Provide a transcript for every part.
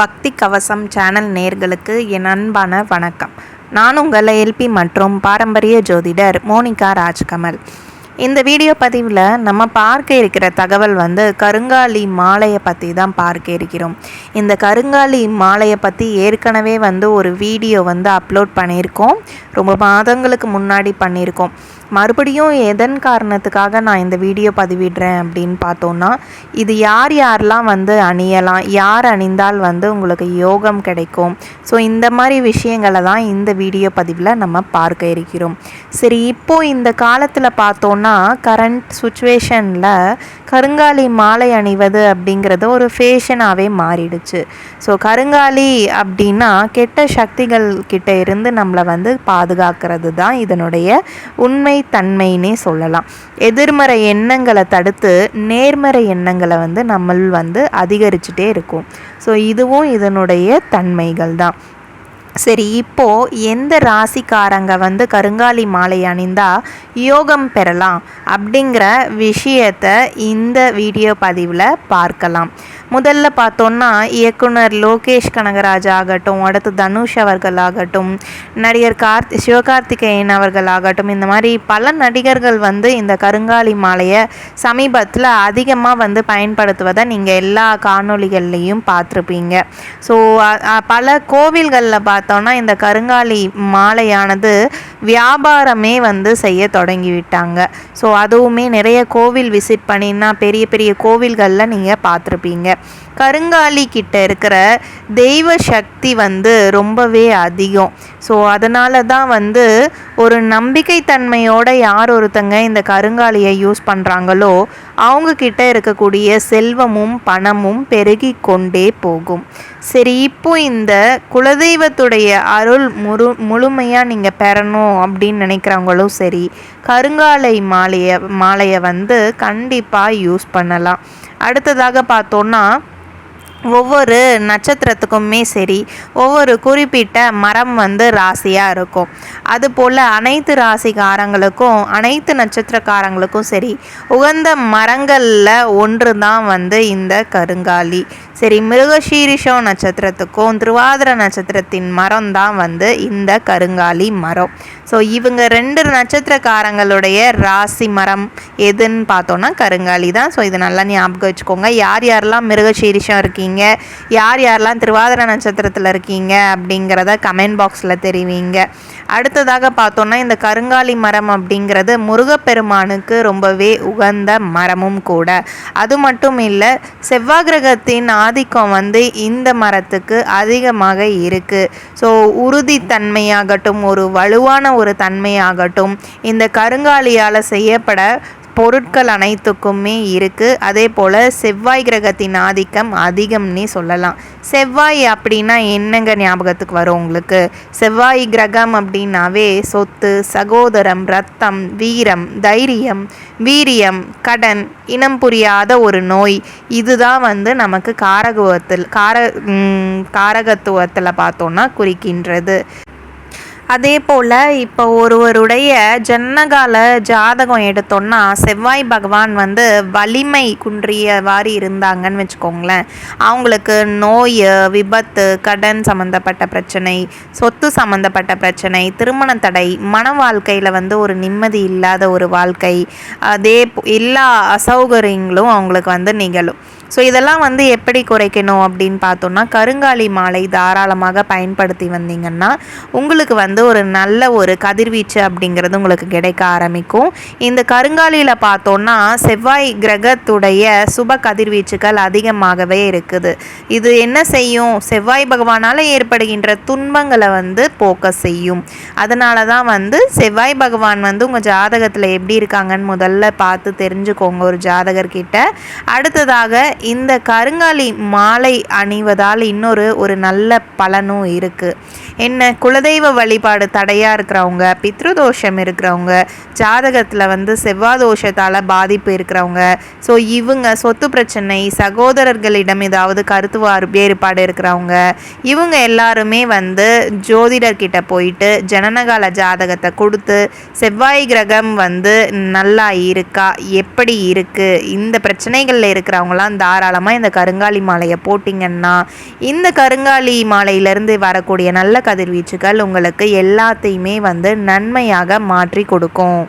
பக்தி கவசம் சேனல் நேர்களுக்கு என் அன்பான வணக்கம். நான் உங்கள் எல்பி மற்றும் பாரம்பரிய ஜோதிடர் மோனிகா ராஜ்கமல். இந்த வீடியோ பதிவில் நம்ம பார்க்க இருக்கிற தகவல் வந்து கருங்காலி மாலையை பற்றி தான் பார்க்க இருக்கிறோம். இந்த கருங்காலி மாலையை பற்றி ஏற்கனவே வந்து ஒரு வீடியோ வந்து அப்லோட் பண்ணியிருக்கோம். ரொம்ப மாதங்களுக்கு முன்னாடி பண்ணியிருக்கோம். மறுபடியும் எதன் காரணத்துக்காக நான் இந்த வீடியோ பதிவிடுறேன் அப்படின்னு பார்த்தோன்னா இது யார் யாரெல்லாம் வந்து அணியலாம் யார் அணிந்தால் வந்து உங்களுக்கு யோகம் கிடைக்கும்? ஸோ இந்த மாதிரி விஷயங்களை தான் இந்த வீடியோ பதிவில் நம்ம பார்க்க இருக்கிறோம். சரி இப்போது இந்த காலத்தில் பார்த்தோன்னா கரண்ட் சுச்சுவேஷனில் கருங்காலி மாலை அணிவது அப்படிங்கிறது ஒரு ஃபேஷனாகவே மாறிடுச்சு. ஸோ கருங்காலி அப்படின்னா கெட்ட சக்திகள் கிட்ட இருந்து நம்மளை வந்து பாதுகாக்கிறது தான் இதனுடைய உண்மை தன்மைன்னே சொல்லலாம். எதிர்மறை எண்ணங்களை தடுத்து நேர்மறை எண்ணங்களை வந்து நம்ம வந்து அதிகரிச்சுட்டே இருக்கும். ஸோ இதுவும் இதனுடைய தன்மைகள் தான். சரி இப்போ எந்த ராசிக்காரங்க வந்து கருங்காலி மாலை அணிந்தா யோகம் பெறலாம் அப்படிங்கிற விஷயத்த இந்த வீடியோ பதிவில் பார்க்கலாம். முதல்ல பார்த்தோன்னா இயக்குனர் லோகேஷ் கனகராஜ் ஆகட்டும் அடுத்து தனுஷ் அவர்கள் ஆகட்டும் நடிகர் கார்த் சிவகார்த்திகேயன் அவர்கள் ஆகட்டும் இந்த மாதிரி பல நடிகர்கள் வந்து இந்த கருங்காலி மாலையை சமீபத்தில் அதிகமாக வந்து பயன்படுத்துவதை நீங்கள் எல்லா காணொளிகள்லேயும் பார்த்துருப்பீங்க. ஸோ பல கோவில்களில் பார்த்தோன்னா இந்த கருங்காலி மாலையானது வியாபாரமே வந்து செய்ய தொடங்கிவிட்டாங்க. ஸோ அதுவுமே நிறைய கோவில் விசிட் பண்ணினா பெரிய பெரிய கோவில்களில் நீங்கள் பார்த்துருப்பீங்க. கருங்காலி கிட்ட இருக்கிற தெய்வ சக்தி வந்து ரொம்பவே அதிகம். ஸோ அதனால தான் வந்து ஒரு நம்பிக்கைத்தன்மையோட யார் ஒருத்தங்க இந்த கருங்காலியை யூஸ் பண்ணுறாங்களோ அவங்க கிட்ட இருக்கக்கூடிய செல்வமும் பணமும் பெருகி கொண்டே போகும். சரி இப்போ இந்த குலதெய்வத்துடைய அருள் முழு முழுமையாக நீங்கள் பெறணும் அப்படின்னு நினைக்கிறவங்களும் சரி கருங்காலை மாலையை மாலையை வந்து கண்டிப்பாக யூஸ் பண்ணலாம். அடுத்ததாக பார்த்தோன்னா ஒவ்வொரு நட்சத்திரத்துக்குமே சரி ஒவ்வொரு குறிப்பிட்ட மரம் வந்து ராசியாக இருக்கும். அதுபோல் அனைத்து ராசிக்காரங்களுக்கும் அனைத்து நட்சத்திரக்காரங்களுக்கும் சரி உகந்த மரங்களில் ஒன்று தான் வந்து இந்த கருங்காலி. சரி மிருகசீரிஷம் நட்சத்திரத்துக்கும் திருவாதிர நட்சத்திரத்தின் மரம் தான் வந்து இந்த கருங்காலி மரம். ஸோ இவங்க ரெண்டு நட்சத்திரக்காரங்களுடைய ராசி மரம் எதுன்னு பார்த்தோன்னா கருங்காலி தான். ஸோ இது நல்லா ஞாபகம் வச்சுக்கோங்க. யார் யாரெல்லாம் மிருகசீரிஷம் இருக்கீங்க? யார் யாரெல்லாம் திருவாதிர நட்சத்திரத்தில் இருக்கீங்க? அப்படிங்கிறத கமெண்ட் பாக்ஸில் தெரிவிங்க. அடுத்ததாக பார்த்தோன்னா இந்த கருங்காலி மரம் அப்படிங்கிறது முருகப்பெருமானுக்கு ரொம்பவே உகந்த மரமும் கூட. அது மட்டும் இல்லை செவ்வாய் கிரகத்தின் ஆதிக்கம் வந்து இந்த மரத்துக்கு அதிகமாக இருக்குது ஸோ உறுதித்தன்மையாகட்டும் ஒரு வலுவான ஒரு தன்மையாகட்டும் இந்த கருங்காலியால் செய்யப்பட பொருட்கள் அனைத்துக்குமே இருக்குது அதே போல் செவ்வாய் கிரகத்தின் ஆதிக்கம் அதிகம்னே சொல்லலாம். செவ்வாய் அப்படின்னா என்னங்க ஞாபகத்துக்கு வரும் உங்களுக்கு? செவ்வாய் கிரகம் அப்படின்னாவே சொத்து சகோதரம் ரத்தம் வீரம் தைரியம் வீரியம் கடன் இனம் புரியாத ஒரு நோய். இதுதான் வந்து நமக்கு காரகுவத்தில் கார காரகத்துவத்தில் பார்த்தோன்னா குறிக்கின்றது. அதே போல் இப்போ ஒருவருடைய ஜன்னகால ஜாதகம் எடுத்தோன்னா செவ்வாய் பகவான் வந்து வலிமை குன்றியவாறு இருந்தாங்கன்னு வச்சுக்கோங்களேன். அவங்களுக்கு நோய் விபத்து கடன் சம்மந்தப்பட்ட பிரச்சனை சொத்து சம்மந்தப்பட்ட பிரச்சனை திருமண தடை மன வாழ்க்கையில் வந்து ஒரு நிம்மதி இல்லாத ஒரு வாழ்க்கை அதே எல்லா அசௌகரியங்களும் அவங்களுக்கு வந்து நிகழும். ஸோ இதெல்லாம் வந்து எப்படி குறைக்கணும் அப்படின்னு பார்த்தோன்னா கருங்காலி மாலை தாராளமாக பயன்படுத்தி வந்தீங்கன்னா உங்களுக்கு வந்து ஒரு நல்ல ஒரு கதிர்வீச்சு அப்படிங்கிறது உங்களுக்கு கிடைக்க ஆரம்பிக்கும். இந்த கருங்காலியில் பார்த்தோன்னா செவ்வாய் கிரகத்துடைய சுப கதிர்வீச்சுகள் அதிகமாகவே இருக்குது. இது என்ன செய்யும்? செவ்வாய் பகவானால் ஏற்படுகின்ற துன்பங்களை வந்து போக்க செய்யும். அதனால தான் வந்து செவ்வாய் பகவான் வந்து உங்கள் ஜாதகத்தில் எப்படி இருக்காங்கன்னு முதல்ல பார்த்து தெரிஞ்சுக்கோங்க ஒரு ஜாதகர்கிட்ட. அடுத்ததாக இந்த கருங்காலி மாலை அணிவதால் இன்னொரு ஒரு நல்ல பலனும் இருக்குது என்ன குலதெய்வ வழிபாடு தடையாக இருக்கிறவங்க பித்ருதோஷம் இருக்கிறவங்க ஜாதகத்தில் வந்து செவ்வாதோஷத்தால் பாதிப்பு இருக்கிறவங்க ஸோ இவங்க சொத்து பிரச்சனை சகோதரர்களிடம் ஏதாவது கருத்து வேறுபாடு இருக்கிறவங்க இவங்க எல்லாருமே வந்து ஜோதிடர்கிட்ட போயிட்டு ஜனனகால ஜாதகத்தை கொடுத்து செவ்வாய் கிரகம் வந்து நல்லா இருக்கா எப்படி இருக்குது இந்த பிரச்சனைகளில் இருக்கிறவங்களாம் இந்த தாராளமாக இந்த கருங்காலி மாலையை போட்டிங்கன்னா இந்த கருங்காலி மாலையிலேருந்து வரக்கூடிய நல்ல கதிர்வீச்சுகள் உங்களுக்கு எல்லாத்தையுமே வந்து நன்மையாக மாற்றி கொடுக்கும்.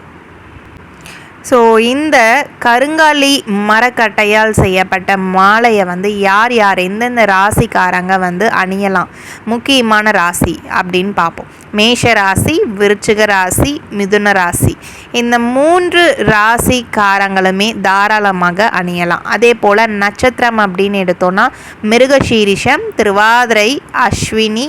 ஸோ இந்த கருங்காலி மரக்கட்டையால் செய்யப்பட்ட மாலையை வந்து யார் யார் எந்தெந்த ராசிக்காரங்க வந்து அணியலாம்? முக்கியமான ராசி அப்படின்னு பார்ப்போம். மேஷ ராசி விருச்சிக ராசி மிதுன ராசி. இந்த மூன்று ராசிக்காரங்களுமே தாராளமாக அணியலாம். அதே போல் நட்சத்திரம் அப்படின்னு எடுத்தோன்னா மிருகசீரிஷம் திருவாதிரை அஸ்வினி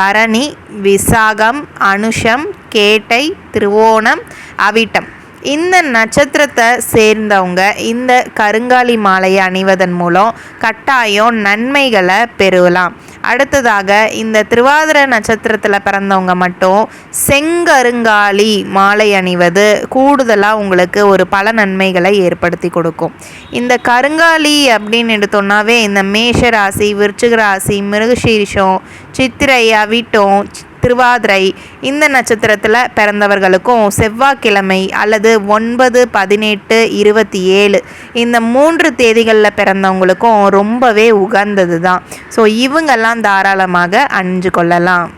பரணி விசாகம் அனுஷம் கேட்டை திருவோணம் அவிட்டம். இந்த நட்சத்திரத்தை சேர்ந்தவங்க இந்த கருங்காலி மாலையை அணிவதன் மூலம் கட்டாயம் நன்மைகளை பெறலாம். அடுத்ததாக இந்த திருவாதிர நட்சத்திரத்தில் பிறந்தவங்க மட்டும் செங்கருங்காலி மாலை அணிவது கூடுதலாக உங்களுக்கு ஒரு பல நன்மைகளை ஏற்படுத்தி கொடுக்கும். இந்த கருங்காலி அப்படின்னு எடுத்தோன்னாவே இந்த மேஷ ராசி விருச்சிக ராசி மிருகசீரிஷம் சித்திரை அவிட்டம் திருவாதிரை இந்த நட்சத்திரத்தில் பிறந்தவர்களுக்கும் செவ்வாய்க்கிழமை அல்லது ஒன்பது பதினெட்டு இருபத்தி ஏழு இந்த மூன்று தேதிகளில் பிறந்தவங்களுக்கும் ரொம்பவே உகந்தது தான் ஸோ இவங்கெல்லாம் தாராளமாக அணிஞ்சு கொள்ளலாம்.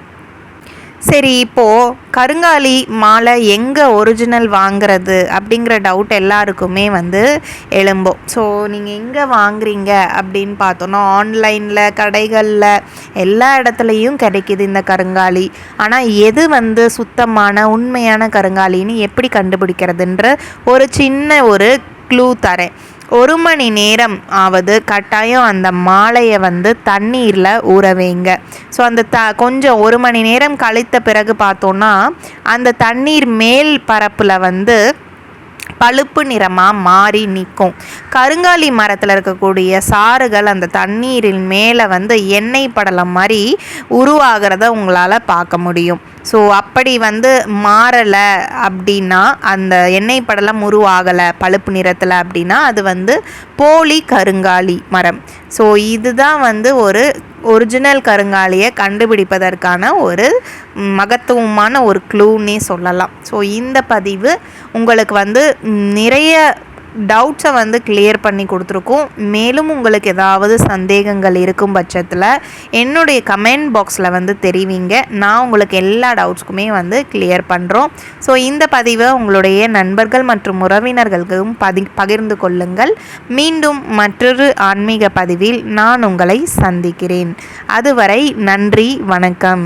சரி இப்போது கருங்காலி மாலை எங்கே ஒரிஜினல் வாங்குறது அப்படிங்கிற டவுட் எல்லாருக்குமே வந்து எழும்போம். ஸோ நீங்கள் எங்கே வாங்குறீங்க அப்படின்னு பார்த்தோன்னா ஆன்லைனில் கடைகளில் எல்லா இடத்துலையும் கிடைக்கிது இந்த கருங்காலி. ஆனால் எது வந்து சுத்தமான உண்மையான கருங்காலின்னு எப்படி கண்டுபிடிக்கிறதுன்ற ஒரு சின்ன ஒரு க்ளூ தரேன். ஒரு மணி நேரம் ஆவது கட்டாயம் அந்த மாலையை வந்து தண்ணீரில் ஊற வைங்க ஸோ அந்த த கொஞ்சம் ஒரு மணி நேரம் கழித்த பிறகு பார்த்தோன்னா அந்த தண்ணீர் மேல் பரப்பில் வந்து பழுப்பு நிறமாக மாறி நிற்கும். கருங்காலி மரத்தில் இருக்கக்கூடிய சாறுகள் அந்த தண்ணீரின் மேலே வந்து எண்ணெய் படலம் மாதிரி உருவாகிறத உங்களால் பார்க்க முடியும். ஸோ அப்படி வந்து மாறலை அப்படின்னா அந்த எண்ணெய் படலம் உருவாகலை பழுப்பு நிறத்தில் அப்படின்னா அது வந்து போலி கருங்காலி மரம். ஸோ இதுதான் வந்து ஒரு ஒரிஜினல் கருங்காலியை கண்டுபிடிப்பதற்கான ஒரு மகத்துவமான ஒரு க்ளூன்னே சொல்லலாம். ஸோ இந்த பதிவு உங்களுக்கு வந்து நிறைய டவுட்ஸை வந்து கிளியர் பண்ணி கொடுத்துருக்கோம். மேலும் உங்களுக்கு ஏதாவது சந்தேகங்கள் இருக்கும் பட்சத்தில் என்னுடைய கமெண்ட் பாக்ஸில் வந்து தெரிவிங்க. நான் உங்களுக்கு எல்லா டவுட்ஸ்க்குமே வந்து கிளியர் பண்ணுறோம் ஸோ இந்த பதிவை உங்களுடைய நண்பர்கள் மற்றும் உறவினர்களுக்கும் பதி பகிர்ந்து கொள்ளுங்கள். மீண்டும் மற்றொரு ஆன்மீக பதிவில் நான் உங்களை சந்திக்கிறேன். அதுவரை நன்றி வணக்கம்.